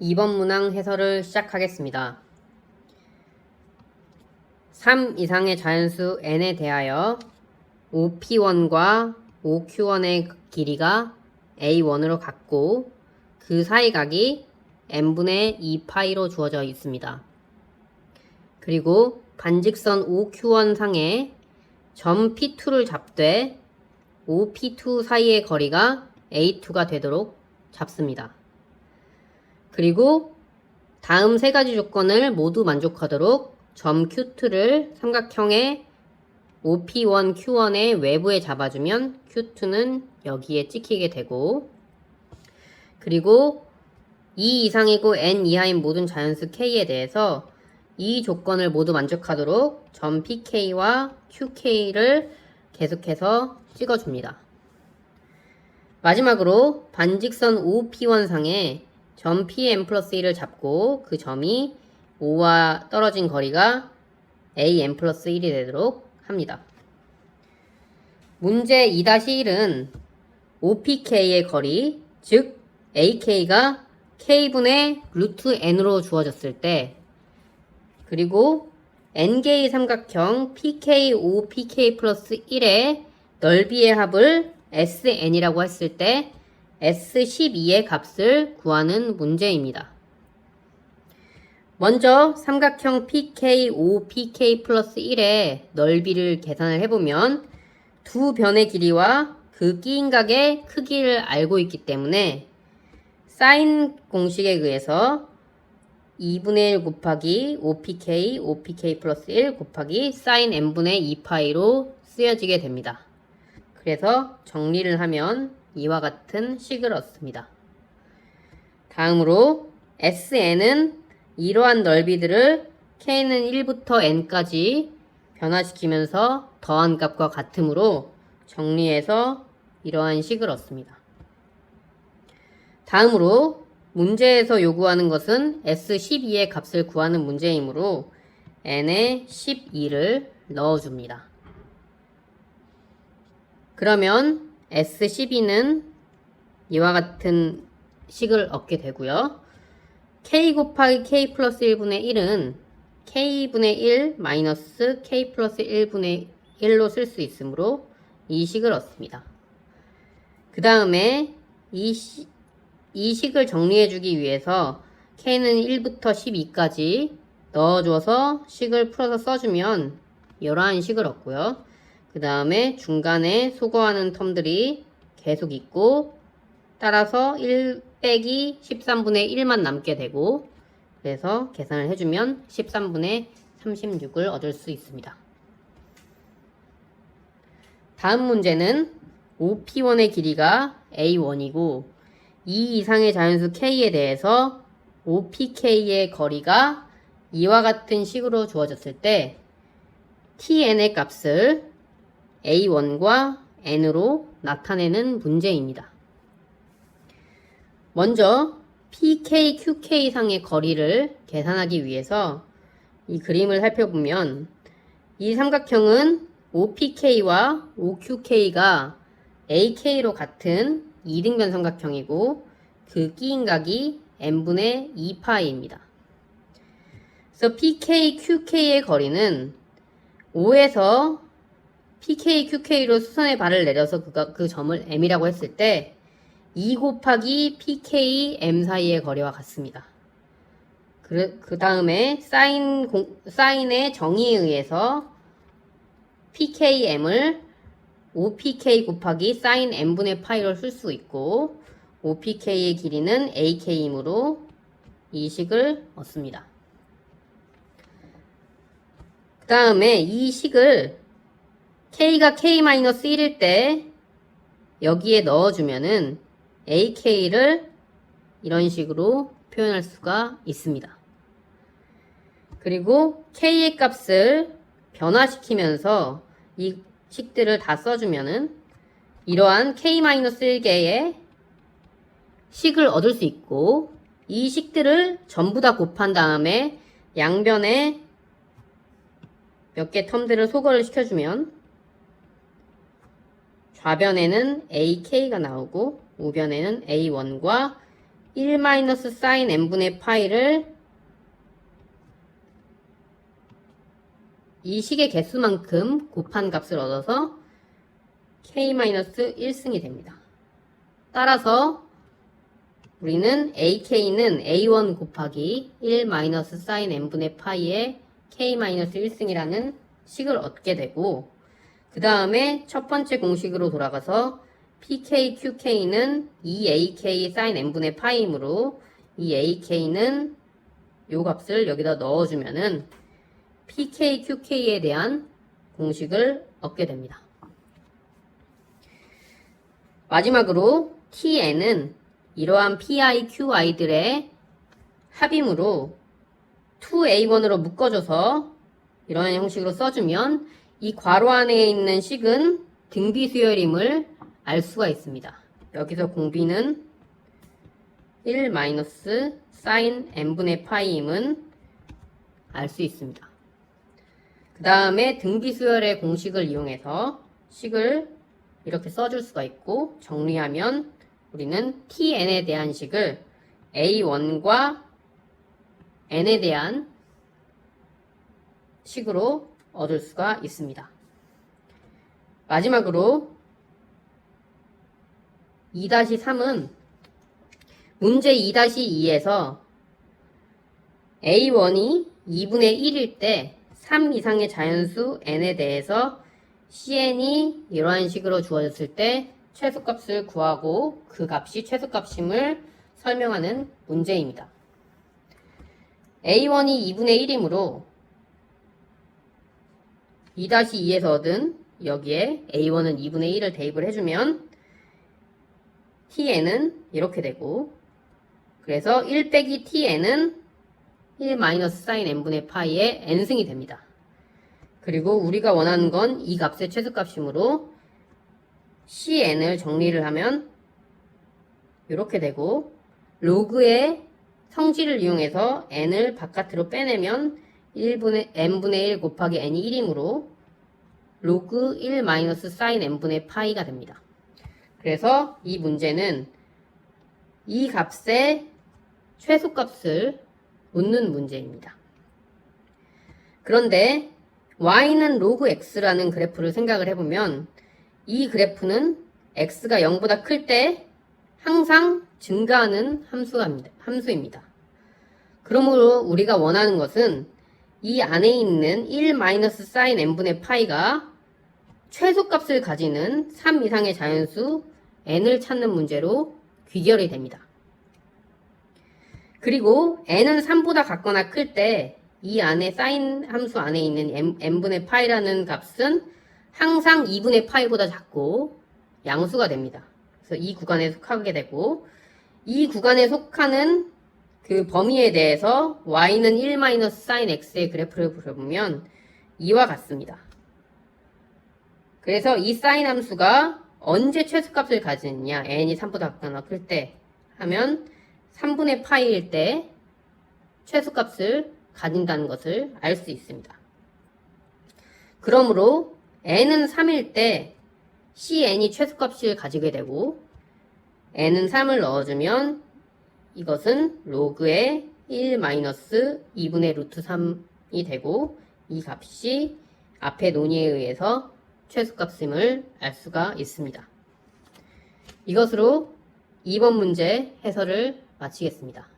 2번 문항 해설을 시작하겠습니다. 3 이상의 자연수 n에 대하여 OP1과 OQ1의 길이가 A1으로 같고 그 사이각이 n분의 2파이로 주어져 있습니다. 그리고 반직선 OQ1 상에 점 P2를 잡되 OP2 사이의 거리가 A2가 되도록 잡습니다. 그리고 다음 세 가지 조건을 모두 만족하도록 점 Q2를 삼각형의 OP1, Q1의 외부에 잡아주면 Q2는 여기에 찍히게 되고 그리고 2 이상이고 n 이하인 모든 자연수 K에 대해서 이 조건을 모두 만족하도록 점 PK와 QK를 계속해서 찍어줍니다. 마지막으로 반직선 OP1 상에 점 PM 플러스 1을 잡고 그 점이 5와 떨어진 거리가 AM 플러스 1이 되도록 합니다. 문제 2-1은 OPK의 거리, 즉 AK가 K분의 루트 N으로 주어졌을 때 그리고 N개의 삼각형 PKO, PK 플러스 1의 넓이의 합을 SN이라고 했을 때 S12의 값을 구하는 문제입니다. 먼저 삼각형 PKO, PK 플러스 1의 넓이를 계산을 해보면 두 변의 길이와 그 끼인각의 크기를 알고 있기 때문에 사인 공식에 의해서 2분의 1 곱하기 5pk, 5pk 플러스 1 곱하기 사인 n분의 2파이로 쓰여지게 됩니다. 그래서 정리를 하면 이와 같은 식을 얻습니다. 다음으로 SN은 이러한 넓이들을 K는 1부터 N까지 변화시키면서 더한 값과 같으므로 정리해서 이러한 식을 얻습니다. 다음으로 문제에서 요구하는 것은 S12의 값을 구하는 문제이므로 N에 12를 넣어줍니다. 그러면 S12는 이와 같은 식을 얻게 되고요. K 곱하기 K 플러스 1분의 1은 K분의 1 마이너스 K 플러스 1분의 1로 쓸 수 있으므로 이 식을 얻습니다. 그 다음에 이, 시, 이 식을 정리해주기 위해서 K는 1부터 12까지 넣어줘서 식을 풀어서 써주면 이러한 식을 얻고요. 그 다음에 중간에 소거하는 텀들이 계속 있고 따라서 1 빼기 13분의 1만 남게 되고 그래서 계산을 해주면 13분의 36을 얻을 수 있습니다. 다음 문제는 OP1의 길이가 A1이고 2 이상의 자연수 K에 대해서 OPK의 거리가 이와 같은 식으로 주어졌을 때 TN의 값을 A1과 N으로 나타내는 문제입니다. 먼저 PK, QK 상의 거리를 계산하기 위해서 이 그림을 살펴보면 이 삼각형은 OPK와 OQK가 AK로 같은 이등변 삼각형이고 그 끼인각이 n분의 2파이입니다. 그래서 PK, QK의 거리는 5에서 PK, QK로 수선의 발을 내려서 그가, 그 점을 M이라고 했을 때 2 곱하기 PK, M 사이의 거리와 같습니다. 그, 그 다음에 사인, 공, 사인의 정의에 의해서 PKM을 5PK 곱하기 사인 M분의 파이로 쓸 수 있고 5PK의 길이는 AK이므로 이 식을 얻습니다. 그 다음에 이 식을 K가 K-1일 때 여기에 넣어주면은 AK를 이런 식으로 표현할 수가 있습니다. 그리고 K의 값을 변화시키면서 이 식들을 다 써주면은 이러한 K-1개의 식을 얻을 수 있고 이 식들을 전부 다 곱한 다음에 양변에 몇 개 텀들을 소거를 시켜주면 좌변에는 AK가 나오고 우변에는 A1과 1 마이너스 사인 n분의 파이를 이 식의 개수만큼 곱한 값을 얻어서 k-1승이 됩니다. 따라서 우리는 ak는 a1 곱하기 1 마이너스 n분의 파이의 k-1승이라는 식을 얻게 되고 그 다음에 첫 번째 공식으로 돌아가서 pk, qk는 2ak 사인 n분의 파이이므로 이 ak는 요 값을 여기다 넣어주면은 pk, qk에 대한 공식을 얻게 됩니다. 마지막으로 tn은 이러한 pi, qi들의 합임으로 2a1으로 묶어줘서 이런 형식으로 써주면 이 괄호 안에 있는 식은 등비 수열임을 알 수가 있습니다. 여기서 공비는 1 마이너스 사인 n분의 파이임은 알 수 있습니다. 그 다음에 등비 수열의 공식을 이용해서 식을 이렇게 써줄 수가 있고 정리하면 우리는 tn에 대한 식을 a1과 n에 대한 식으로 얻을 수가 있습니다. 마지막으로 2-3은 문제 2-2에서 a1이 2분의 1일 때 3 이상의 자연수 n에 대해서 cn이 이러한 식으로 주어졌을 때 최소값을 구하고 그 값이 최소값임을 설명하는 문제입니다. a1이 2분의 1이므로 2-2에서 얻은 여기에 a1은 2분의 1을 대입을 해주면 tn은 이렇게 되고 그래서 1 빼기 tn은 1 마이너스 사인 n분의 파이의 n승이 됩니다. 그리고 우리가 원하는 건 이 값의 최소값이므로 cn을 정리를 하면 이렇게 되고 로그의 성질을 이용해서 n을 바깥으로 빼내면 1분의 n분의 1 곱하기 n이 1이므로 로그 1 마이너스 사인 n분의 파이가 됩니다. 그래서 이 문제는 이 값의 최소값을 묻는 문제입니다. 그런데 y는 로그 x라는 그래프를 생각을 해보면 이 그래프는 x가 0보다 클 때 항상 증가하는 함수입니다. 그러므로 우리가 원하는 것은 이 안에 있는 1 마이너스 사인 n분의 파이가 최소값을 가지는 3 이상의 자연수 n을 찾는 문제로 귀결이 됩니다. 그리고 n은 3보다 같거나 클 때 이 안에 사인 함수 안에 있는 n분의 파이라는 값은 항상 2분의 파이보다 작고 양수가 됩니다. 그래서 이 구간에 속하게 되고 이 구간에 속하는 그 범위에 대해서 y는 1 사인 x의 그래프를 보면 이와 같습니다. 그래서 이 사인 함수가 언제 최소값을 가지느냐 n이 3보다 같거나 클 때 하면 3분의 파이일 때 최소값을 가진다는 것을 알 수 있습니다. 그러므로 n은 3일 때 cn이 최소값을 가지게 되고 n은 3을 넣어주면 이것은 로그의 1 마이너스 2분의 루트 3이 되고 이 값이 앞의 논의에 의해서 최소값임을 알 수가 있습니다. 이것으로 2번 문제 해설을 마치겠습니다.